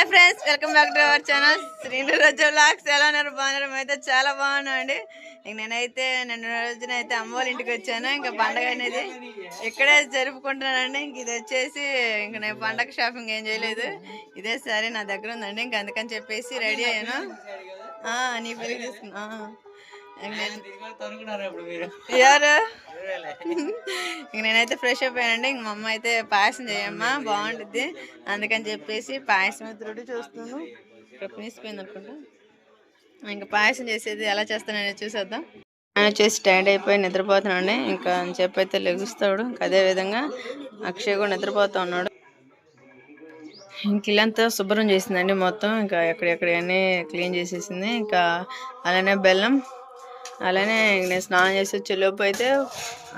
Hi friends welcome back to our channel Srinu రోజు vlogs ఎలా ఉన్నారు? బాగున్నారు? అయితే చాలా బాగున్నాం అండి ఇంక నేనైతే నిన్న రోజున అయితే అమ్మ ఇంటికి వచ్చాను. ఇంకా పండగ అనేది ఇక్కడే జరుపుకుంటున్నానండి. ఇంక ఇది వచ్చేసి ఇంక నేను పండగ షాపింగ్ ఏం చేయలేదు. ఇదే సరే నా దగ్గర ఉందండి. ఇంక అందుకని చెప్పేసి రెడీ అయ్యాను. ఆ, నీ పిల్లలు తీసుకున్నా ఎవరు? ఇంక నేనైతే ఫ్రెష్ అయిపోయానండి. ఇంక మా అమ్మ అయితే పాయసం చేయమ్మా బాగుంటుంది అందుకని చెప్పేసి పాయసం చూస్తున్నాను. ఇక్కడ పినిసిపోయింది అనుకుంటా. ఇంకా పాయసం చేసేది ఎలా చేస్తానని చూసేద్దాం. ఆయన వచ్చేసి స్టాండ్ అయిపోయి నిద్రపోతున్నాడు ఇంకా అని చెప్పి అయితే లెగుస్తాడు. ఇంకా అదే విధంగా అక్షయ్ కూడా నిద్రపోతా ఉన్నాడు. ఇంక ఇల్లంతా శుభ్రం చేసిందండి మొత్తం. ఇంకా ఎక్కడెక్కడ అన్నీ క్లీన్ చేసేసింది. ఇంకా అలానే బెల్లం అలానే నేను స్నానం చేసి వచ్చేలోపు అయితే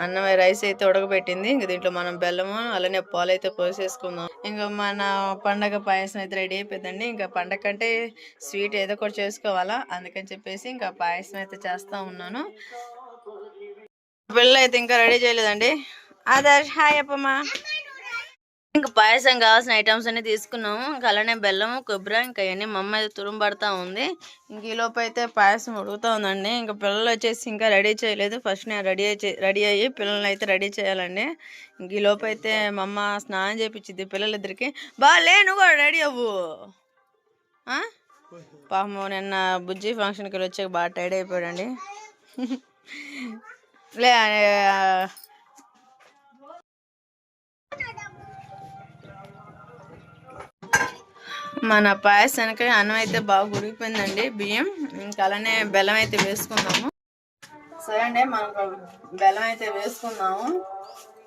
అన్నం రైస్ అయితే ఉడకబెట్టింది. ఇంక దీంట్లో మనం బెల్లము అలానే పాలు అయితే పోసేసుకుందాం ఇంకా మన పండగ పాయసం అయితే రెడీ అయిపోయిందండి. ఇంకా పండగ కంటే స్వీట్ ఏదో ఒకటి చేసుకోవాలా అందుకని చెప్పేసి ఇంకా పాయసం అయితే చేస్తా ఉన్నాను. పిల్లలు అయితే ఇంకా రెడీ చేయలేదండి. ఆదర్శ్ హాయ్ అప్పమ్మా. ఇంకా పాయసం కావాల్సిన ఐటమ్స్ అన్ని తీసుకున్నాము. ఇంకా అలానే బెల్లము కొబ్బరి ఇంకా అవన్నీ మా అమ్మ అయితే తురుము ఉంది. ఇంక ఈ అయితే పాయసం ఉడుగుతూ ఉందండి. ఇంకా పిల్లలు వచ్చేసి ఇంకా రెడీ చేయలేదు. ఫస్ట్ నేను రెడీ అయి రెడీ అయ్యి పిల్లల్ని అయితే రెడీ చేయాలండి. ఇంక ఈ అయితే మా అమ్మ స్నానం చేయించింది పిల్లలిద్దరికి. బా లేను కూడా రెడీ అవ్వు. ఆ? నిన్న బుజ్జి ఫంక్షన్కి వెళ్ళి వచ్చాక బాగా టైర్డ్ అయిపోయాడండి. లే మన పాయసానికి అన్నం అయితే బాగా ఉడికిపోయిందండి బియ్యం. ఇంకా అలానే బెల్లం అయితే వేసుకున్నాము సరే అండి మనకు బెల్లం అయితే వేసుకున్నాము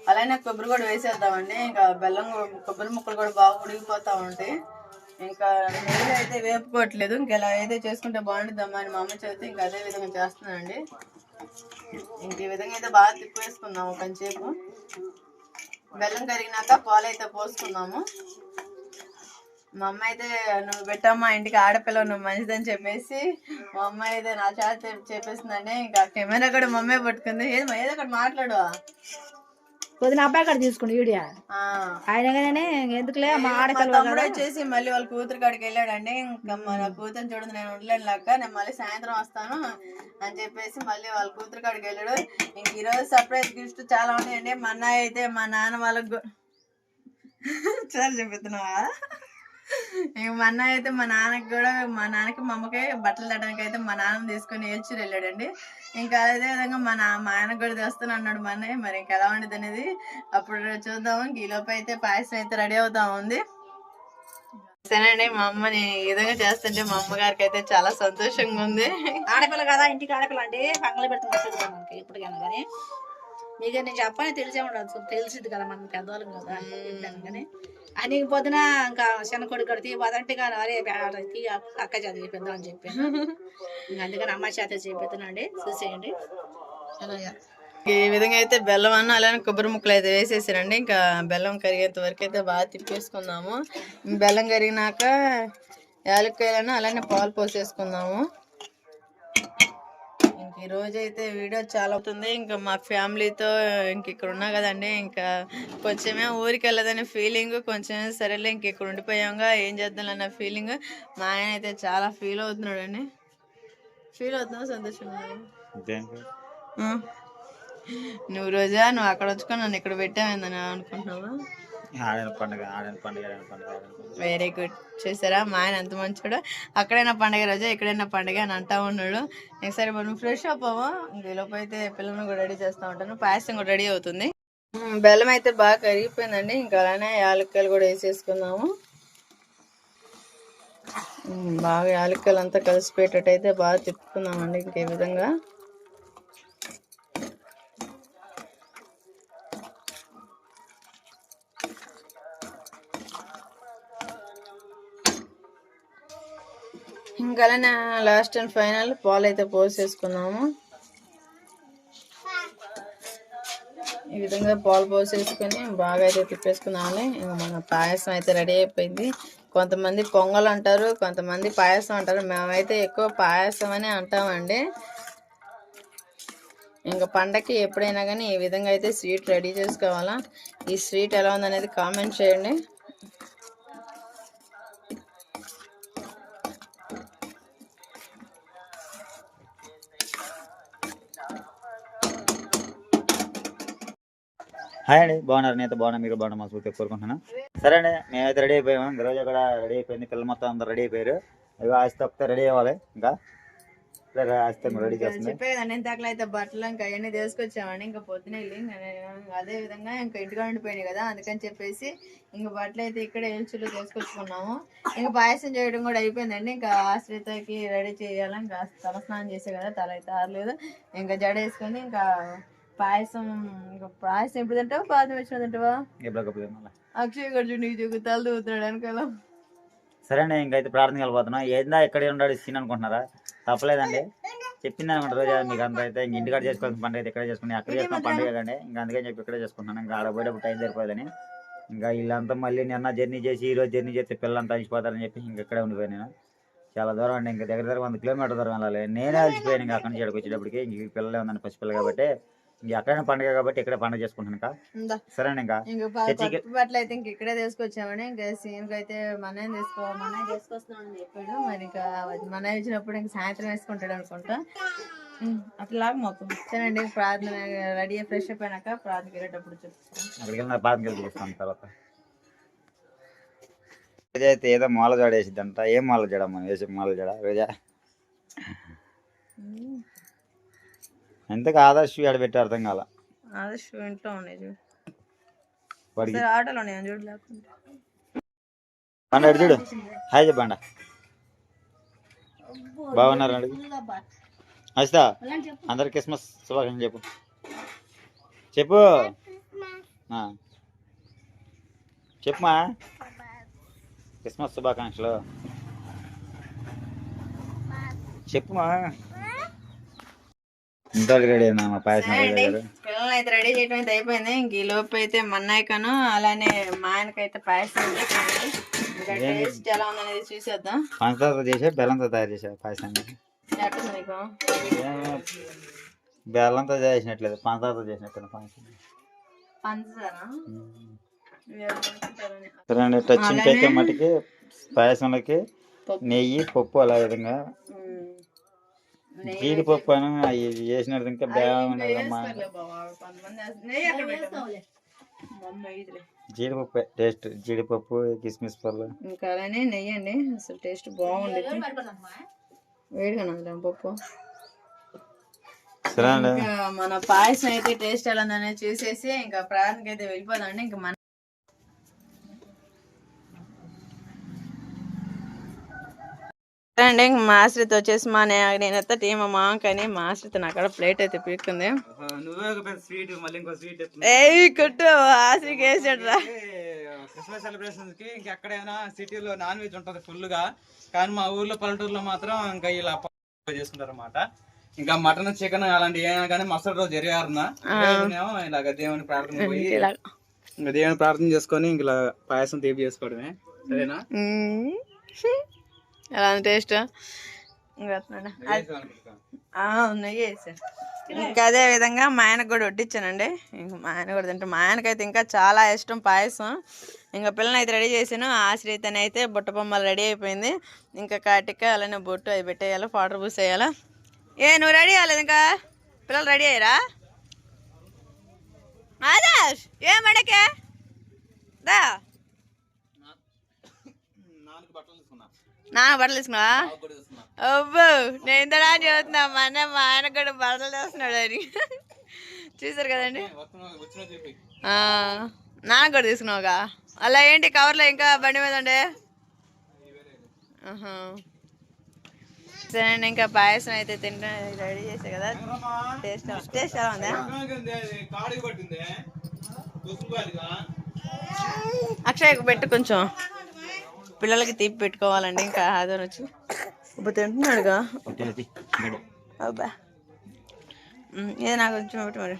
అలానే కొబ్బరి కూడా వేసేద్దామండి. ఇంకా బెల్లం కూడా- కొబ్బరి ముక్కలు కూడా బాగా ఉడికిపోతూ ఉంటాయి. ఇంకా నెయ్యి అయితే వేపుకోవట్లేదు. ఇంకా ఇలా అయితే చేసుకుంటే బాగుంటుందమ్మా అని మా అమ్మ చదివితే ఇంకా అదే విధంగా చేస్తున్నానండి. ఇంక ఈ విధంగా అయితే బాగా తిప్పేసుకుందాము కొంచెంసేపు బెల్లం కరిగినాక పాలు అయితే పోసుకుందాము. మా అమ్మ అయితే నువ్వు పెట్టమ్మా ఇంటికి ఆడపిల్ల నువ్వు మంచిదని చెప్పేసి మా అమ్మ అయితే నా చేత చెప్పేసిందండి ఇంకా కెమెరా కూడా మా అమ్మే పట్టుకుంది. ఏది ఏదో ఒకటి మాట్లాడు పొద్దున అబ్బాయి కాడ తీసుకోండి వీడియో ఆ. ఆయనగానే ఎందుకులే మా తమ్ముడు వచ్చేసి మళ్ళీ వాళ్ళ కూతురు కాడికి వెళ్ళాడండి. ఇంకా మన కూతురు చూడదు నేను ఉండలేను లాక్క నేను మళ్ళీ సాయంత్రం వస్తాను అని చెప్పేసి మళ్ళీ వాళ్ళ కూతురు కాడికి వెళ్ళాడు. ఇంక ఈరోజు సర్ప్రైజ్ గిఫ్ట్ చాలా ఉన్నాయండి. మా అన్నయ్య అయితే మా నాన్న వాళ్ళకు చాలా చెప్తున్నావా ఇంక మా అన్నయ్య అయితే మా నాన్నకి కూడా మా నాన్నకి మా అమ్మకి బట్టలు తట్టడానికి అయితే మా నాన్న తీసుకొని ఏడ్చి వెళ్ళాడండి. ఇంకా అదే విధంగా మా నా మా ఆయనకు కూడా తెస్తాను అన్నాడు మా అన్నయ్య. మరి ఇంకా ఎలా ఉండదు అనేది అప్పుడు చూద్దాము ఇంక ఈ అయితే పాయసం అయితే రెడీ అవుతా ఉంది. సరేనండి మా అమ్మని ఈ విధంగా చేస్తుంటే మా అమ్మగారికి అయితే చాలా సంతోషంగా ఉంది. ఆడపిల్ల కదా ఇంటికి ఆడపిల్ల అంటే పంగలు పెడుతుంది మనకి కానీ. మీకు నేను చెప్పని తెలిసే ఉండదు. తెలిసింది కదా మనం పెద్దవాళ్ళం కదా. కానీ అని పొద్దున ఇంకా చిన్న కొడుకు కడితే పదంటే కానీ అరే అక్క చదివి పెద్ద అని చెప్పాను ఇంకా అందుకని అమ్మ చేత చేపిస్తున్నాండి. చూసేయండి. ఈ విధంగా అయితే బెల్లం అన్న అలానే కొబ్బరి ముక్కలు అయితే వేసేసారండి. ఇంకా బెల్లం కరిగేంత వరకు అయితే బాగా తిప్పేసుకుందాము. బెల్లం కరిగినాక యాలక్కాయలను అలానే పాలు పోసేసుకుందాము. ఈ రోజు అయితే వీడియో చాలా అవుతుంది. ఇంకా మా ఫ్యామిలీతో ఇంక ఇక్కడ ఉన్నా కదండి. ఇంకా కొంచెమే ఊరికి వెళ్ళదనే ఫీలింగ్ కొంచెమే సరేలే ఇంక ఇక్కడ ఉండిపోయాంగా ఏం చేద్దాం అన్న ఫీలింగ్ మా ఆయన అయితే చాలా ఫీల్ అవుతున్నాడు అండి ఫీల్ అవుతున్నావు సంతోషంగా ఆ. నువ్వు రోజా నువ్వు అక్కడ వచ్చుకొని నన్ను ఇక్కడ పెట్టావేందని అనుకుంటున్నావా? వెరీ గుడ్ చూసారా? మా ఆయన ఎంత మంచోడు. అక్కడైనా పండగ రోజు ఎక్కడైనా పండగ అని అంటా ఉన్నాడు. సరే మనం ఫ్రెష్ అవ్వము ఇంకలోపు అయితే పిల్లల్ని కూడా రెడీ చేస్తూ ఉంటాను. పాయసం కూడా రెడీ అవుతుంది. బెల్లం అయితే బాగా కరిగిపోయిందండి. ఇంకా అలానే యాలక్కాయలు కూడా వేసేసుకుందాము. బాగా యాలక్కాయలు అంతా కలిసిపోయేటట్టు అయితే బాగా తిప్పుకుందామండి ఇంకే విధంగా. ఇంకా లాస్ట్ అండ్ ఫైనల్ పాలు అయితే పోసేసుకున్నాము ఈ విధంగా పాలు పోసేసుకొని బాగా అయితే తిప్పేసుకున్నామని ఇంకా మన పాయసం అయితే రెడీ అయిపోయింది. కొంతమంది పొంగల్ అంటారు కొంతమంది పాయసం అంటారు. మేమైతే ఎక్కువ పాయసం అని అంటామండి. ఇంకా పండగకి ఎప్పుడైనా కానీ ఈ విధంగా అయితే స్వీట్ రెడీ చేసుకోవాలా? ఈ స్వీట్ ఎలా ఉందనేది కామెంట్ చేయండి. హాయ్ అండి. బాగున్నారు? నేత బాగున్నా. మీరు బాగున్నా? మా పూర్తిగా కోరుకుంటున్నాను సరే అండి మేమైతే రెడీ అయిపోయాము. ఇంకా రోజు కూడా రెడీ అయిపోయింది. పిల్లలు మొత్తం అందరూ రెడీ అయిపోయారు. ఇక ఆస్తి తప్పితే రెడీ అవ్వాలి. ఇంకా ఇప్పుడే ఆస్తి రెడీ చేస్తుంది. చెప్పే కదండి అయితే బట్టలు ఇంకా అవన్నీ తీసుకొచ్చామండి. ఇంకా పొద్దున వెళ్ళి అదే విధంగా ఇంకా ఇంటిగా ఉండిపోయినాయి కదా అందుకని చెప్పేసి ఇంకా బట్టలు అయితే ఇక్కడే ఎల్చులు తీసుకొచ్చుకున్నాము. ఇంకా పాయసం చేయడం కూడా అయిపోయిందండి. ఇంకా ఆశ్రితకి రెడీ చేయాలి. ఇంకా తల స్నానం చేసే కదా తల అయితే ఆరలేదు. ఇంకా జడ వేసుకొని ఇంకా పాయసం పాయసం ఎప్పుడు తింటావా? పాయసం వచ్చిన తింటావా? అక్షయ్ గడు నీకు తల దూతున్నాడు వెనకాల. సరే అండి ఇంకైతే ప్రార్థనకి వెళ్ళిపోతున్నాం. ఏందా ఇక్కడ ఉన్నాడు సీన్ అనుకుంటున్నారా? తప్పలేదండి. చెప్పింది అనుకుంటారు రోజా మీకు అంత అయితే ఇంక ఇంటికాడ చేసుకోవాల్సిన పండుగ అయితే ఇక్కడ చేసుకుని అక్కడ చేసుకున్న పండుగ కండి ఇంకా అందుకని చెప్పి ఇక్కడే చేసుకుంటున్నాను. ఇంకా ఆడ పోయేటప్పుడు టైం సరిపోదని ఇంకా వీళ్ళంతా మళ్ళీ నిన్న జర్నీ చేసి ఈ రోజు జర్నీ చేస్తే పిల్లలంతా అలసిపోతారని చెప్పి ఇంక ఇక్కడే ఉండిపోయాను నేను. చాలా దూరం అండి. ఇంకా దగ్గర దగ్గర వంద కిలోమీటర్ దూరం వెళ్ళాలి. నేనే అలసిపోయాను ఇంకా అక్కడి నుంచి ఇక్కడికి వచ్చేటప్పటికి. ఇంక పిల్లలే ఉందని పసిపిల్ల కాబట్టి ఎక్కడైనా పండుగ కాబట్టి ఇక్కడే పండుగ ఉందా? సరే ఇంకా. బట్టలు అయితే ఇంక ఇక్కడే తీసుకొచ్చామని ఇంకా సీన్ అయితే మనమే తీసుకో మనమే తీసుకొస్తున్నామని చెప్పాడు. మరి ఇంకా మనమే ఇచ్చినప్పుడు ఇంకా సాయంత్రం వేసుకుంటాడు అనుకుంటా. ఉమ్, అట్లాగా మొత్తం. సరేండి ప్రార్థన రెడీ ఫ్రెష్ అయిపోయినాక ప్రార్థనకి వెళ్ళేటప్పుడు అక్కడికి వెళ్ళిన వెళ్ళి చూస్తాను తర్వాత. రోజా అయితే ఏదో మాల జడ వేసిద్దంట. ఏం మాల జడ మనం వేసే మాల జడ రోజా? ఎంతకు ఆదర్శ్ ఆడ పెట్టి అర్థం కాల? షూ ఇంట్లో ఉన్నాయి చూడు. వాడికి సరే ఆటోలో ఉన్నాయి చూడు లేకుండా ఇటు చూడు. హాయ్ చెప్పండ బాగున్నారు అడుగు అస్తా అందరు క్రిస్మస్ శుభాకాంక్షలు చెప్పు. చెప్పు. ఆ. చెప్పుమా క్రిస్మస్ శుభాకాంక్షలు. చెప్పుమా ఇంత రెడీ అయినా మా పాయసం అయితే రెడీ చేయడం అయితే అయిపోయింది. ఇంక ఈ లోపు అయితే మన్నాయికను అలానే మా ఆయనకైతే పాయసం టేస్ట్ ఎలా ఉందనేది చూసేద్దాం. పంచదారతో చేసా బెల్లంతో తయారు చేసా పాయసాన్ని? బెల్లంతో చేసినట్లేదు. పంచదారతో చేసినట్టు పాయసం. పంచదార? అండి టచింగ్ అయితే మటుకి పాయసంలోకి నెయ్యి పప్పు అలా విధంగా జీడిపప్పు అని అవి చేసినట్టు ఇంకా బాగున్నది అమ్మా జీడిపప్పు టేస్ట్ జీడిపప్పు కిస్మిస్ పళ్ళు. ఇంకా అలానే నెయ్యి అండి అసలు టేస్ట్ బాగుండేది వేడిగా పప్పు. అండి మన పాయసం అయితే టేస్ట్ ఎలా చూసేసి ఇంకా ప్రార్థనకి అయితే వెళ్ళిపోదామండి. ఇంకా మన సరే అండి ఇంక మా ఆశ్రిత వచ్చేసి మా నేనైతే టీమ్ మా కానీ మా ఆశ్రిత నా అక్కడ ప్లేట్ అయితే పీక్కుంది కొట్టు ఆశ్రికి వేసాడురా క్రిస్మస్ సెలబ్రేషన్స్కి ఇంకా ఎక్కడైనా సిటీలో నాన్ వెజ్ ఉంటది ఫుల్గా. కానీ మా ఊర్లో పల్లెటూరులో మాత్రం ఇంకా ఇలా చేసుకుంటారు అనమాట ఇంకా మటన్ చికెన్ అలాంటి ఏమైనా కానీ మసలు రోజు జరిగారున ఇలాగ దేవుని ప్రార్థన పోయి దేవుని ప్రార్థన చేసుకొని ఇంక పాయసం తీపి చేసుకోవడమే. సరేనా. ఎలా టేస్ట్ వేసాను ఇంకా అదే విధంగా మా ఆయనకు కూడా వడ్డించానండి ఇంకా మా ఆయన కూడా తింటాం మా ఆయనకైతే ఇంకా చాలా ఇష్టం పాయసం. ఇంకా పిల్లని అయితే రెడీ చేశాను. ఆశ్రితని అయితే బుట్ట బొమ్మలు రెడీ అయిపోయింది. ఇంకా కాటిక అలానే బొట్టు అవి పెట్టేయాలి పౌడర్ పూసేయాలి ఏ నువ్వు రెడీ అవ్వలేదు ఇంకా? పిల్లలు రెడీ అయ్యారా? ఆదర్శ్ ఏం అడకే దా. నాలుగు బట్టలు తీసుకున్నా నా బట్టలు తీసుకున్నా. అబ్బో నేను ఇంతడా చదువుతున్నా మా అన్న మా ఆయన కూడా బట్టలు చేస్తున్నాడు అని. చూసారు కదండి? నాన్న కూడా తీసుకున్నావుగా? అలా ఏంటి కవర్లో ఇంకా బండి మీద ఉండే. సరే అండి ఇంకా పాయసం అయితే తింటా రెడీ చేసా కదా. టేస్ట్ టేస్ట్ ఎలా ఉందా? అక్షయ్ పెట్టు కొంచెం. పిల్లలకి తీపి పెట్టుకోవాలండి ఇంకా ఆధార్ వచ్చి. ఇప్పుడు తింటున్నాడుగా. అబ్బా. ఏది నాకు కొంచెం పెట్టు మరి.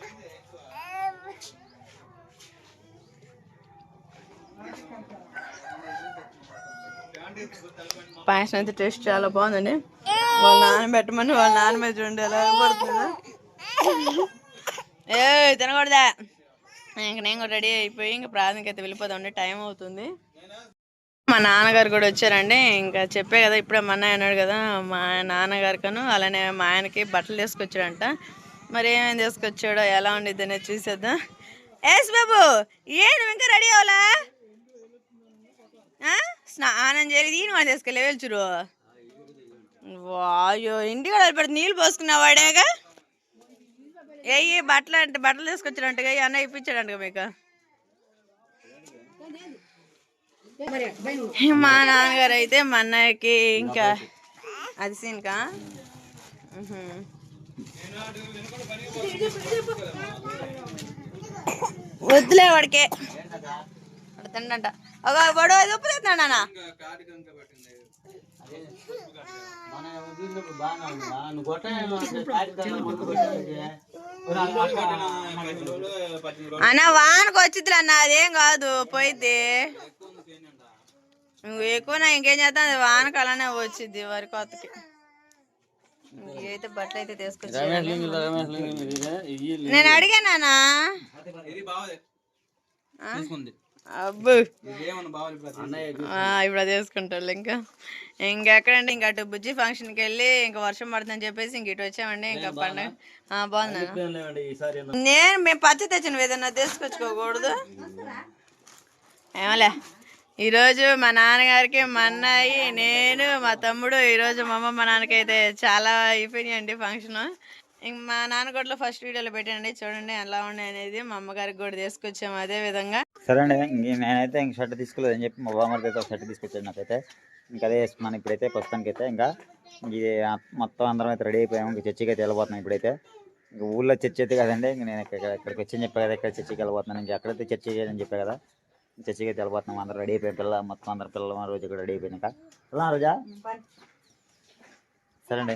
పాయసం అయితే టేస్ట్ చాలా బాగుందండి. వాళ్ళ నాన్న పెట్టమని వాళ్ళ నాన్న మీద చూడండి ఎలా పడుతుందా. ఏ తినకూడదా? ఇంక నేను కూడా రెడీ అయిపోయి ఇంకా అయితే వెళ్ళిపోదామండి టైం అవుతుంది. మా నాన్నగారు కూడా వచ్చారండి. ఇంకా చెప్పే కదా ఇప్పుడే మా అన్నయ్య అన్నాడు కదా మా నాన్నగారికను అలానే మా ఆయనకి బట్టలు తీసుకొచ్చాడంట. మరి ఏమేమి తీసుకొచ్చాడో ఎలా ఉండిద్ది అనేది చూసేద్దాం. ఎస్ బాబు ఏ నువ్వు ఇంకా రెడీ అవ్వలా? స్నానం చేయలేదు ఈయన వాడు తీసుకెళ్ళి వెళ్చురు వాయో ఇంటికి పెడితే నీళ్ళు పోసుకున్నావాడేగా ఏ బట్టలు అంటే బట్టలు తీసుకొచ్చాడంటగా అన్న ఇప్పించాడంటగా మీకు. మా నాన్నగారు అయితే మా అన్నయ్యకి ఇంకా అది సీన్కా వద్దులే వాడికే. వాడు తిండంట. ఒక వాడు అది ఉప్పు తెస్తున్నాడు అన్న వానకు వచ్చిద్దిలే అన్న అదేం కాదు పోయిద్ది. నువ్వు ఎక్కువ నా ఇంకేం చేస్తాను అది వానకు అలానే వచ్చిద్ది వరి కోతకి. అయితే బట్టలు అయితే తీసుకొచ్చి నేను అడిగానా ఇది బావదే. తీసుకుంది. అబ్బు. ఇదేమన్నా బావాలి ఇప్పుడు అది? వేసుకుంటారు ఇంకా. ఇంకెక్కడండి ఇంకా అటు బుజ్జి ఫంక్షన్కి వెళ్ళి ఇంకా వర్షం పడుతుందని చెప్పేసి ఇంక ఇటు వచ్చామండి ఇంకా పండుగ. ఆ, బాగుంది. నేను మేము పచ్చ తెచ్చిన ఏదన్నా తీసుకొచ్చుకోకూడదు. ఏమలే. ఈరోజు మా నాన్నగారికి మా అన్నయ్య నేను మా తమ్ముడు ఈరోజు మా అమ్మ మా నాన్నకైతే చాలా అయిపోయినాయండి ఫంక్షన్. ఇంక మా నాన్న కూడా ఫస్ట్ వీడియోలో పెట్టండి చూడండి ఎలా ఉన్నాయి అనేది. మా అమ్మగారికి కూడా తీసుకొచ్చాము అదే విధంగా. సరే అండి నేనైతే ఇంక షర్ట్ తీసుకోలేదని చెప్పి మా బామ్మడికి అయితే షర్ట్ తీసుకొచ్చాడు నాకైతే. ఇంకా అదే వేసుకున్నాను ఇప్పుడైతే ప్రస్తుతానికి అయితే ఇంకా ఇది మొత్తం అందరం అయితే రెడీ అయిపోయాము. ఇంక చర్చికి అయితే వెళ్ళిపోతున్నాం ఇప్పుడైతే. ఇంకా ఊళ్ళో చర్చ అయితే కదండి ఇంక నేను ఇక్కడ ఇక్కడికి వచ్చి చెప్పా కదా ఇక్కడ చర్చికి వెళ్ళిపోతున్నాను ఇంక అక్కడైతే చర్చి అని చెప్పా కదా. చర్చికి అయితే వెళ్ళిపోతున్నాం అందరం రెడీ అయిపోయి పిల్ల మొత్తం అందరం పిల్లలు రోజు ఇక్కడ రెడీ అయిపోయింది ఇంకా వెళ్దాం రోజా? సరే అండి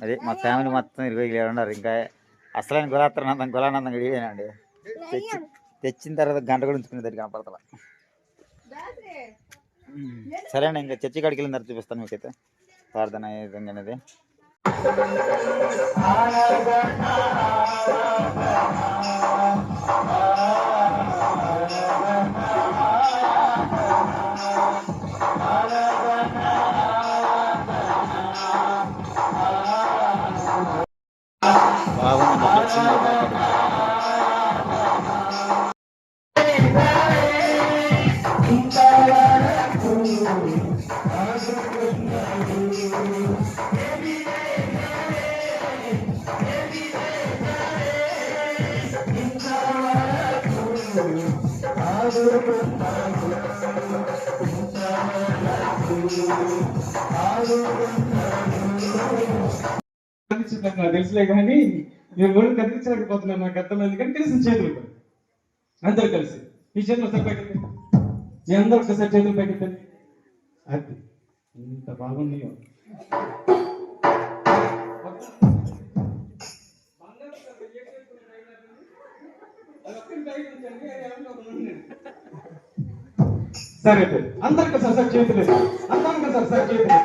అది మా ఫ్యామిలీ మొత్తం ఇరవై ఉన్నారు ఇంకా అసలైన గులాత్రనందం గులానందం ఇడిపోయినండి తెచ్చి తెచ్చిన తర్వాత గంట కూడా ఉంచుకునే దగ్గర కనపడతా సరే అండి ఇంకా చర్చి కాడికి వెళ్ళిన తర్వాత చూపిస్తాను మీకైతే. ప్రార్థన ఏ విధంగా అనేది. బాగుంది తెలుసులే కానీ నేను ఎవరు కనిపించలేకపోతున్నాను నాకు అర్థమైంది కానీ తెలిసిన చేతులు అందరు కలిసి. మీ చేతులు ఒకసారి పైకెత్తండి మీ అందరూ ఒకసారి చేతులు పైకెత్తండి అది ఇంత బాగున్నాయో. సరే అందరికి సార్ చేతులు అందరికి సార్ సార్ చేతులు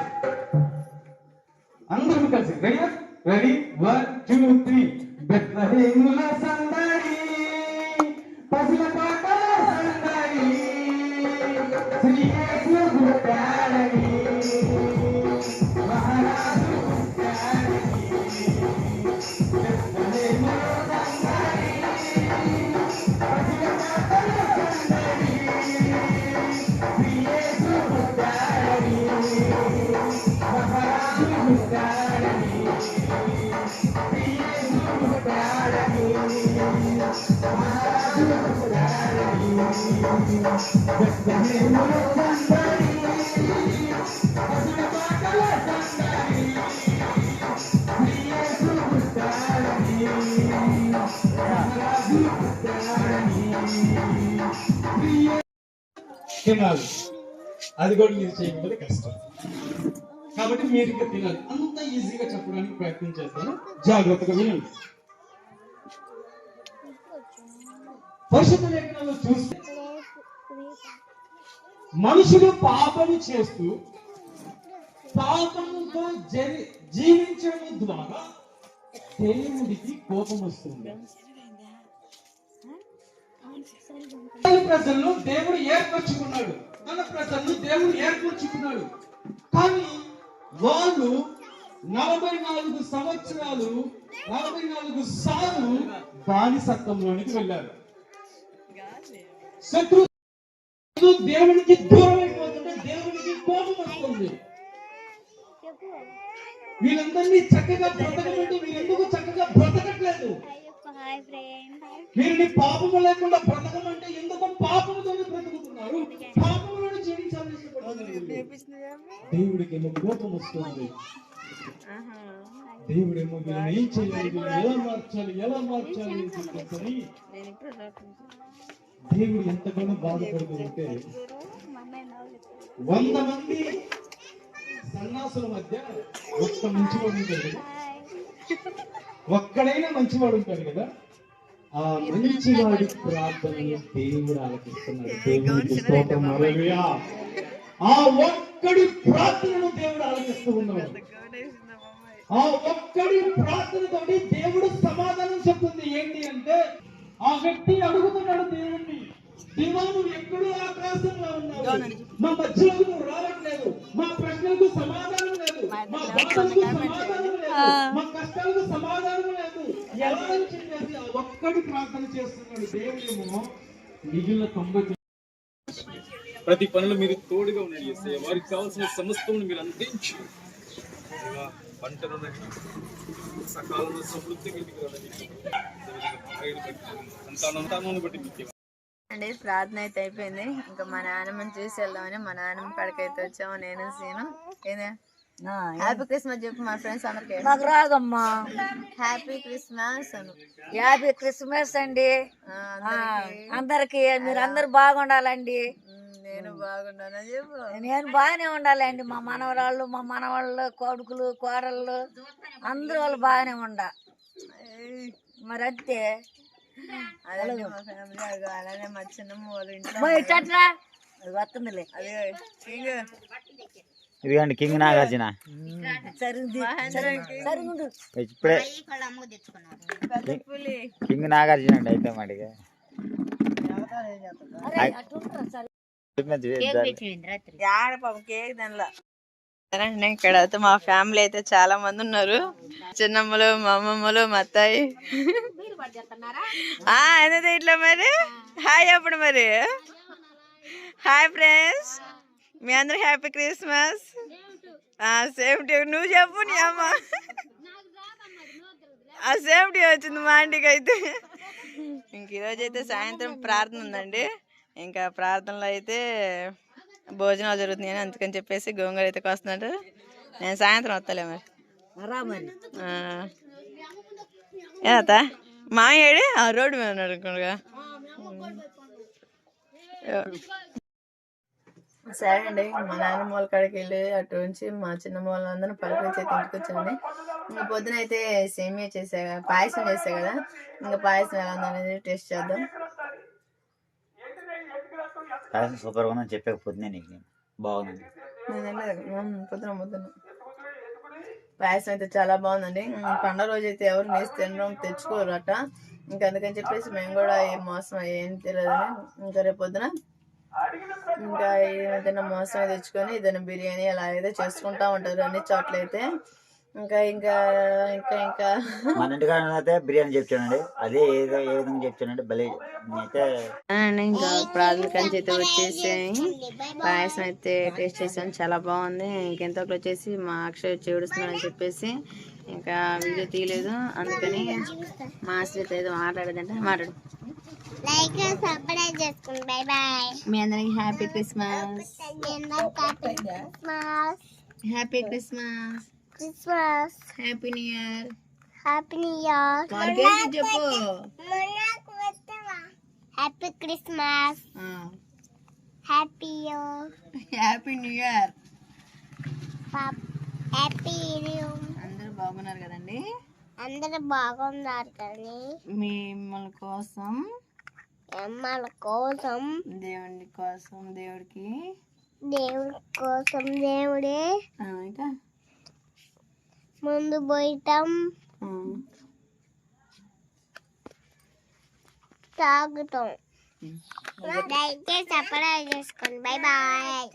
అందరం కలిసి. Ready Ready? One, two, three. Bethlehem la sandari. Pasila. తినాలి. అది కూడా మీరు చేయకపోతే కష్టం. కాబట్టి మీరు ఇక్కడ తినాలి. అంత ఈజీగా చెప్పడానికి ప్రయత్నం చేస్తాను. జాగ్రత్తగా వినండి. పరిశుద్ధ లేఖనాలు చూస్తే మనుషులు పాపము చేస్తూ పాపముతో జరి జీవించడం ద్వారా దేవుడికి కోపం వస్తుంది. తన ప్రజలను దేవుడు ఏర్పరచుకున్నాడు. తన ప్రజలను దేవుడు ఏర్పరచుకున్నాడు. కానీ వాళ్ళు నలభై నాలుగు సంవత్సరాలు నలభై నాలుగు సార్లు బానిసత్వంలోనికి వెళ్ళారు. శత్రు దేవునికి దూరం అయిపోతుంటే దేవునికి కోపం వస్తుంది. వీళ్ళందరినీ చక్కగా బ్రతకమంటే వీరెందుకు చక్కగా బ్రతకట్లేదు? వీరిని పాపము లేకుండా బ్రతకమంటే ఎందుకు పాపముతో బ్రతుకుతున్నారు? పాపములను జీవించాలని దేవుడికి ఏమో. కోపం వస్తుంది. దేవుడేమో వీళ్ళని ఏం చేయాలి? ఎలా మార్చాలి? ఎలా మార్చాలి? దేవుడు ఎంతగానో బాధపడుతుంటే వంద మంది సన్నాసుల మధ్య ఒక్క మంచివాడు ఉంటాడు కదా? ఒక్కడైనా మంచివాడు ఉంటాడు కదా? ఆ మంచివాడి ప్రార్థనని దేవుడు ఆలకిస్తున్నాడు. దేవుడికి స్తోత్రం. హల్లెలూయా. ఆ ఒక్కడి ప్రార్థనను దేవుడు ఆలకిస్తూ ఉన్నాడు ఆ ఒక్కడి ప్రార్థనతోటి దేవుడు సమాధానం చెప్తుంది. ఏంటి అంటే ఆ వ్యక్తి అడుగుతున్నాడు దేవుణ్ణి. దేవా నువ్వు ఎక్కడో ఆకాశంలో ఉన్నావు మా మధ్యలో నువ్వు రావట్లేదు. మా ప్రశ్నలకు సమాధానం లేదు. మా బాధలకు సమాధానం లేదు. మా కష్టాలకు సమాధానం లేదు. ఎలా అని చెప్పేసి ఆ ఒక్కడి ప్రార్థన చేస్తున్నాడు దేవుడేమో మిగిలిన తొంభై ప్రతి పనిలో మీరు తోడుగా ఉండండి. వారికి కావాల్సిన సమస్తమును మీరు అందించి. సకాలంలో సంతానం బట్టి మీకు అండి ప్రార్థన అయితే అయిపోయింది. ఇంకా మా నాన్నమ్మని చూసి వెళ్దామని మా నాన్నమ్మ కాడికి అయితే వచ్చాము. నేను సీను. ఏదే? హ్యాపీ క్రిస్మస్ చెప్పు మా ఫ్రెండ్స్ అందరికి. నాకు రాదమ్మా. హ్యాపీ క్రిస్మస్ అను హ్యాపీ క్రిస్మస్ అండి. అందరికీ. మీరు అందరు బాగుండాలండి. నేను బాగున్నాను చెప్పు. నేను బాగానే ఉండాలండి. మా మనవరాళ్ళు మా మనవాళ్ళు కొడుకులు కోడళ్ళు అందరూ వాళ్ళు బాగానే ఉండ. ఏయ్, మరి అంతే. అదే మా ఫ్యామిలీ అలానే మా చిన్నమ్మ వాళ్ళ ఇంట్లో అది. వస్తుందిలే. అదే కింగ్. ఇదిగోండి కింగ్ నాగార్జున. ఇప్పుడే పెద్ద పులి. కింగ్ నాగార్జున అండి అయితే మాటిగా కేక్ దానిలో ఇక్కడ అయితే మా ఫ్యామిలీ అయితే చాలా మంది ఉన్నారు. చిన్నమ్మలు మా అమ్మమ్మలు మా అత్తాయి ఆ, ఎందుకు ఇట్లా మరి? హాయ్ అప్పుడు మరి. Hi friends. మీ అందరికి హ్యాపీ క్రిస్మస్. సేమ్ టీ నువ్వు చెప్పు నీ అమ్మ. ఆ సేమ్ టీ వచ్చింది మా ఆంటీకి అయితే ఇంక ఈరోజు అయితే సాయంత్రం ప్రార్థన ఉందండి. ఇంకా ప్రార్థనలో అయితే భోజనాలు జరుగుతున్నాయని అందుకని చెప్పేసి గోంగూర అయితే వస్తున్నాడు నేను సాయంత్రం వస్తలే మరి. ఏత మా ఏడు? ఆ రోడ్డు మీద ఉన్నాడు అనుకోగా సరే అండి మా నాన్నమ్మ వాళ్ళ కాడికి వెళ్ళి అటు నుంచి మా చిన్నమ్మ వాళ్ళందరూ పలకరించి అయితే ఇంటికి ఇంకా పొద్దున అయితే సేమియా చేసా పాయసం చేసా కదా. ఇంకా పాయసం ఎలా ఉందనేది టేస్ట్ చేద్దాం. పాయసం సూపర్గా ఉందని పొద్దునే నీకు నేను. బాగుంది. పొద్దున పొద్దున. పాయసం అయితే చాలా బాగుందండి. పండుగ పండగ రోజు అయితే ఎవరు నేసి తినడం తెచ్చుకోరు అట ఇంకా అందుకని చెప్పేసి మేము కూడా ఏం మోసం ఏం తెలియదని ఇంకా రేపు పొద్దున ఇంకా ఏదైనా మోసం తెచ్చుకొని ఏదైనా బిర్యానీ అలా అయితే చేసుకుంటా ఉంటారు అన్ని చోట్ల అయితే ఇంకా ఇంకా ఇంకా ఇంకా. మన ఇంటికాడ అయితే బిర్యానీ చెప్తానండి అదే ఏదో ఏ విధంగా చెప్తానంటే భలే నేనైతే అండ్ ఇంకా ప్రార్థన కంచి అయితే వచ్చేసాయి పాయసం అయితే టేస్ట్ చేసాను చాలా బాగుంది. ఇంకెంతకు వచ్చేసి మా అక్షయ్ వచ్చి ఏడుస్తున్నాడని చెప్పేసి ఇంకా వీడియో తీయలేదు. అందుకని మా ఆశ్రిత ఏదో మాట్లాడదంటే మాట్లాడు. లైక్ సబ్స్క్రైబ్ చేసుకోండి బై బాయ్. మీ అందరికి happy Christmas. Christmas. Happy Christmas. Christmas. Happy new year happy new year వాళ్ళకేసి చెప్పు. Happy Christmas happy year happy new year happy new అందరూ బాగున్నారు కదండి? అందరూ బాగున్నారు కానీ మిమ్మల్ని కోసం. అమ్మల కోసం. దేవుడి కోసం దేవుడికి. దేవుడి కోసం దేవుడే. ఇంకా? ముందు పోయటం ఆ, తాగుతాం. దయచేసి సబ్స్క్రైబ్ చేసుకోండి. Bye bye.